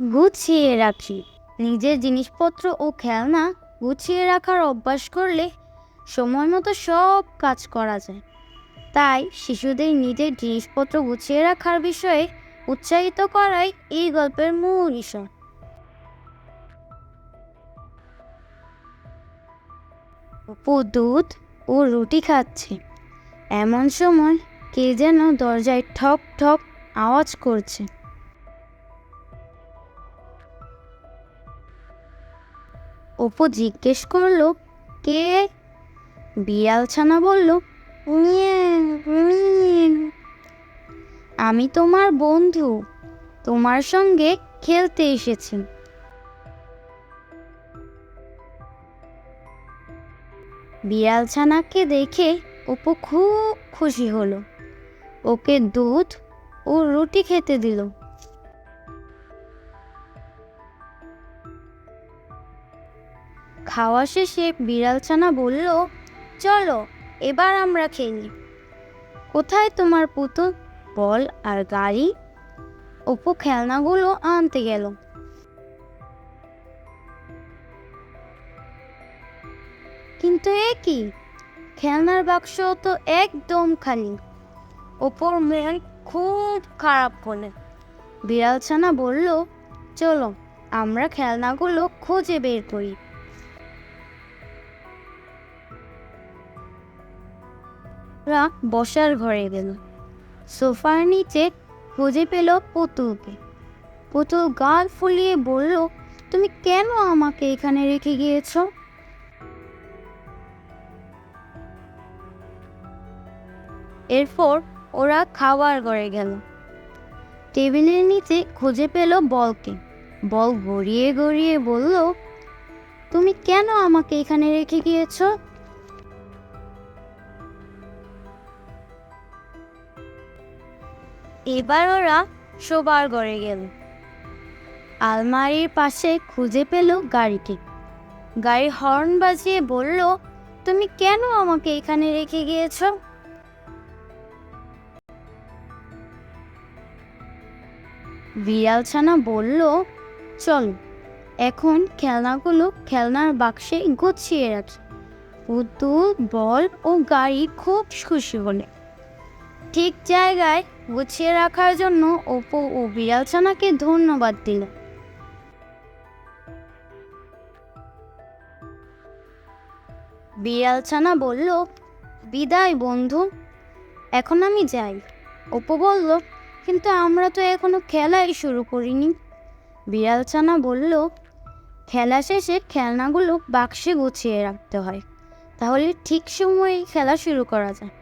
গুছিয়ে রাখি। নিজের জিনিসপত্র ও খেলনা গুছিয়ে রাখার অভ্যাস করলে সময় মতো সব কাজ করা যায়। তাই শিশুদের নিজের জিনিসপত্র গুছিয়ে রাখার বিষয়ে উৎসাহিত করাই এই গল্পের মূল বিষয়। অপু দুধ ও রুটি খাচ্ছে। এমন সময় কে যেন দরজায় ঠক ঠক আওয়াজ করছে। অপু জিজ্ঞেস করল কে? বিড়াল ছানা বলল "মিয়াও, মিয়াও। আমি তোমার বন্ধু তোমার সঙ্গে খেলতে এসেছি। বিড়াল ছানাকে দেখে অপু খুব খুশি হলো। ওকে দুধ ও রুটি খেতে দিল। খাওয়া শেষে বিড়াল ছানা বলল, চলো, এবার আমরা খেলি কোথায় তোমার পুতুল? বল, আর গাড়ি? অপু খেলনাগুলো আনতে গেল। কিন্তু এ কি? খেলনার বাক্স তো একদম খালি। ওপর মেয়ে খুব খারাপ হলে বিড়াল ছানা বলল, চলো, আমরা খেলনাগুলো খুঁজে বের করি। ওরা বসার ঘরে গেল। সোফার নিচে খুঁজে পেল পুতুলকে। পুতুল গাল ফুলিয়ে বলল, তুমি কেন আমাকে এখানে রেখে গিয়েছ? এরপর ওরা খাওয়ার ঘরে গেল। টেবিলের নিচে খুঁজে পেল বলকে। বল গড়িয়ে গড়িয়ে বলল, তুমি কেন আমাকে এখানে রেখে গিয়েছো? এবার ওরা শোবার ঘরে গেল। আলমারির পাশে খুঁজে পেল গাড়িটি। গাড়ি হর্ন বাজিয়ে বলল, তুমি কেন আমাকে এখানে রেখে গিয়েছ? বিড়াল ছানা বলল, চল, এখন খেলনাগুলো খেলনার বাক্সে গুছিয়ে রাখি। পুতুল, বল ও গাড়ি খুব খুশি হলে। ঠিক জায়গায় গুছিয়ে রাখার জন্য অপু ও বিড়াল ছানাকে ধন্যবাদ দিল। বিড়াল ছানা বলল, বিদায় বন্ধু, এখন আমি যাই। অপু বলল, কিন্তু আমরা তো এখনও খেলাই শুরু করিনি। বিড়াল ছানা বলল, খেলা শেষে খেলনাগুলো বাক্সে গুছিয়ে রাখতে হয়, তাহলে ঠিক সময়ে খেলা শুরু করা যায়।